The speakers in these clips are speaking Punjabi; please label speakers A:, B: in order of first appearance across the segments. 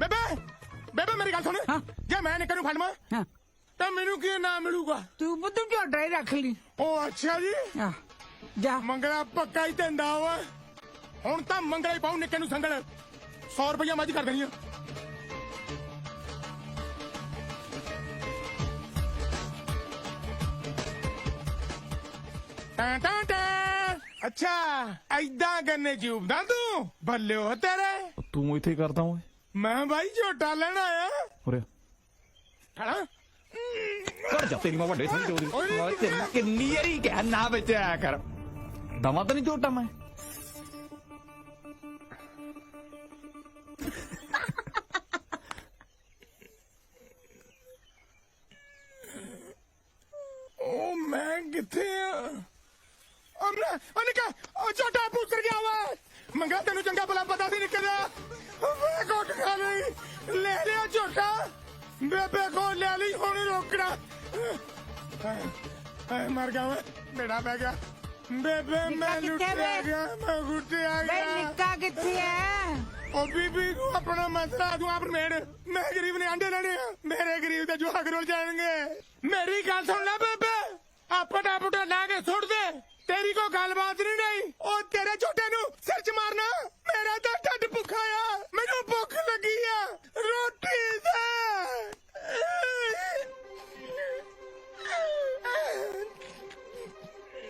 A: ਬੇਬੇ ਬੇਬੇ ਮੇਰੀ ਗੱਲ ਸੁਣ।
B: ਹਾਂ।
A: ਜੇ ਮੈਂ ਨਿੱਕੇ ਨੂੰ ਫੜਮਾ
B: ਹਾਂ।
A: ਤਾਂ ਮੈਨੂੰ ਕੀ ਨਾਮ ਮਿਲੂਗਾ?
B: ਤੂੰ ਬੁੱਧੂ ਝੋਟਾ ਹੀ ਰੱਖ ਲਈ?
A: ਉਹ ਅੱਛਾ ਜੀ।
B: ਆ ਜਾ।
A: ਮੰਗਲਾ ਪੱਕਾ ਹੀ ਧੰਦਾ ਵਾ। ਹੁਣ ਤਾਂ ਮੰਗਲਾ ਹੀ ਪਾਉ ਨਿੱਕੇ ਨੂੰ ਸੰਗਲ। 100 ਰੁਪਇਆ ਮੱਝ ਕਰ ਦੇਣੀ ਆ। ਟਾਂ ਟਾਂ ਟਾਂ। ਅੱਛਾ ਐਦਾਂ ਗੰਨੇ ਚੂਬਦਾ ਤੂੰ। ਬੱਲੇ ਹੋ ਤੇਰੇ।
C: ਤੂੰ ਇੱਥੇ ਕਰਦਾ ਓਏ।
A: ਮੈਂ ਬਾਈ ਝੋਟਾ ਲੈਣ ਆਇਆ।
C: ਉਰੇ।
A: ਖੜਾ
C: ਕਰ ਜਾ ਤੇਰੀ ਮਾਂ ਵੱਡੇ ਚੋਦੀ ਮੈਂ ਤੈਨੂੰ ਕਿੰਨੀ ਵਾਰੀ ਕਹਿ ਨਾ ਵਿੱਚ ਆਇਆ ਕਰ। ਦਵਾ ਤਾਂ ਨਹੀਂ ਝੋਟਾ ਮੈਂ।
A: ਉਹ ਮੈਂ ਕਿੱਥੇ ਆ? ਅਮਰਾ ਅਨਿਕਾ ਉਹ ਛੋਟਾ ਪੁੱਤਰ ਗਿਆ ਵਾ। ਮੰਗਾ ਤੈਨੂੰ ਚੰਗਾ ਭਲਾ ਪਤਾ ਸੀ ਲੈ ਝੋਟਾ ਬੇਬੇ ਕੋ ਲੈ ਲਈ ਹੁਣ ਰੋਕਣਾ। ਹਾਏ ਮਰ ਗਿਆ ਬੇੜਾ ਪੈ ਗਿਆ। ਬੇਬੇ ਮੈਂ ਲੁੱਟਿਆ? ਗਿਆ ਮੈਂ ਗੁੱਟਿਆ ਗਿਆ।
B: ਨਿੱਕਾ ਕਿੱਥੇ ਐ?
A: ਉਹ ਬੀਬੀ ਨੂੰ ਆਪਣਾ ਮਸਲਾ ਤੂੰ ਆਪ ਮੇੜ ਮੈਂ ਗਰੀਬ ਨੇ ਆਂਡੇ ਲੈਣੇ ਆ। ਮੇਰੇ ਗਰੀਬ ਦੇ ਜਵਾਕ ਰੋਲ ਜਾਣਗੇ। ਮੇਰੀ ਗੱਲ ਸੁਣ ਲੈ ਬੇਬੇ। ਆਪਣਾ ਪੁੱਟਾ ਲਾ ਕੇ ਸੁੱਟ ਦੇ। ਤੇਰੀ ਕੋ ਗੱਲਬਾਤ ਨਹੀਂ ਨਹੀਂ। ਉਹ ਤੇਰੇ ਛੋਟੇ ਨੂੰ ਸਿਰ ਚ ਮਾਰਨਾ। ਮੇਰਾ ਤਾਂ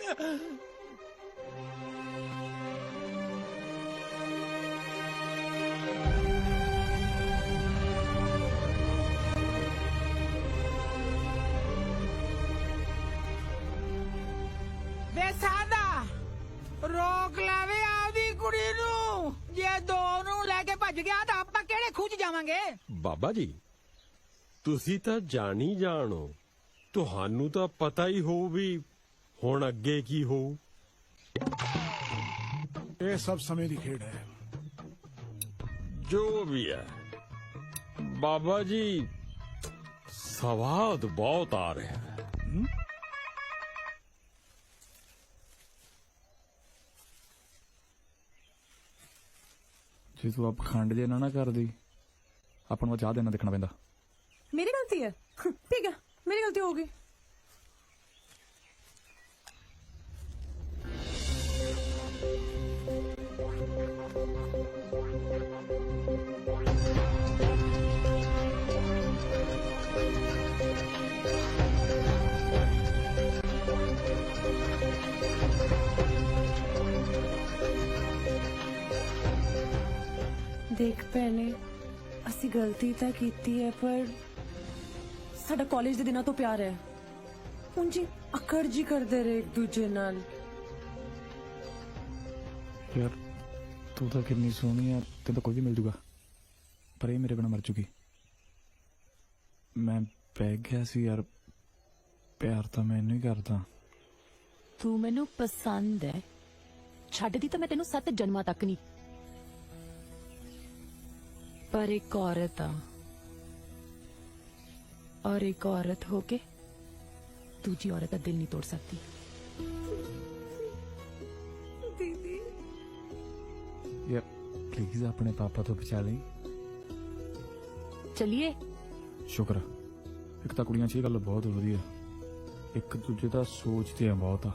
B: ਵੇ ਸਾਦਾ ਰੋਕ ਲਾਵੇ ਆਪਦੀ ਕੁੜੀ ਨੂੰ। ਜੇ ਦੋ ਨੂੰ ਲੈ ਕੇ ਭੱਜ ਗਿਆ ਤਾਂ ਆਪਾਂ ਕਿਹੜੇ ਖੂਜ ਜਾਵਾਂਗੇ?
D: ਬਾਬਾ ਜੀ, ਤੁਸੀਂ ਤਾਂ ਜਾਣੀ ਜਾਣੋ ਤੁਹਾਨੂੰ ਤਾਂ ਪਤਾ ਹੀ ਹੋਊ ਵੀ ਹੁਣ ਅੱਗੇ ਕੀ ਹੋਊ
E: ਇਹ ਸਭ ਸਮੇਂ ਦੀ ਖੇਡ ਹੈ।
D: ਜੋ ਵੀ ਹੈ। ਬਾਬਾ ਜੀ ਸਵਾਦ ਬਹੁਤ ਆ ਰਿਹਾ ਹੈ।
C: ਜੇ ਤੂੰ ਆਪ ਖੰਡ ਜੇ ਨਾ ਨਾ ਕਰਦੀ ਆਪਾਂ ਨੂੰ ਚਾਹ ਦੇਣਾ ਦੇਖਣਾ ਪੈਂਦਾ।
F: ਮੇਰੀ ਗਲਤੀ ਹੈ? ਠੀਕ ਹੈ ਮੇਰੀ ਗਲਤੀ ਹੋ ਗਈ। ਦੇਖ ਭੈਣੇ ਅਸੀਂ ਗਲਤੀ ਤਾਂ ਕੀਤੀ ਹੈ ਪਰ ਸਾਡਾ ਕਾਲਜ ਦੇ ਦਿਨਾਂ ਤੋਂ ਪਿਆਰ ਹੈ। ਉਂਜੀ ਅਕੜ ਜੀ ਕਰਦੇ ਰਹੇ ਇੱਕ ਦੂਜੇ ਨਾਲ।
C: ਯਾਰ ਤੂੰ ਤਾਂ ਕਿੰਨੀ ਸੋਹਣੀ ਆ ਤੈਨੂੰ ਤਾਂ ਕੋਈ ਵੀ ਮਿਲ ਜੂਗਾ। ਪਰ ਇਹ ਮੇਰੇ ਬਿਨਾ ਮਰ ਚੁੱਕੀ। ਮੈਂ ਪੈ ਗਿਆ ਸੀ ਯਾਰ ਪਿਆਰ ਤਾਂ ਮੈਨੂੰ ਹੀ ਕਰਦਾ।
G: ਤੂੰ ਮੈਨੂੰ ਪਸੰਦ ਹੈ। ਛੱਡਦੀ ਤਾਂ ਮੈਂ ਤੈਨੂੰ ਸੱਤ ਜਨਮਾਂ ਤੱਕ ਨਹੀਂ। ਪਰ ਇੱਕ ਔਰਤ ਆ ਔਰ ਇੱਕ ਔਰਤ ਹੋ ਕੇ ਦੂਜੀ ਔਰਤ ਦਾ ਦਿਲ ਨਹੀਂ ਤੋੜ ਸਕਦੀ
F: ਦੀਦੀ
C: ਯਾਰ ਪਲੀਜ਼ ਆਪਣੇ ਪਾਪਾ ਤੋਂ ਬਚਾ ਲਈ
G: ਚਲਿਏ
C: ਸ਼ੁਕਰ ਆ। ਇੱਕ ਤਾਂ ਕੁੜੀਆਂ 'ਚ ਇਹ ਗੱਲ ਬਹੁਤ ਵਧੀਆ ਇੱਕ ਦੂਜੇ ਦਾ ਸੋਚਦੇ ਆ ਬਹੁਤ ਆ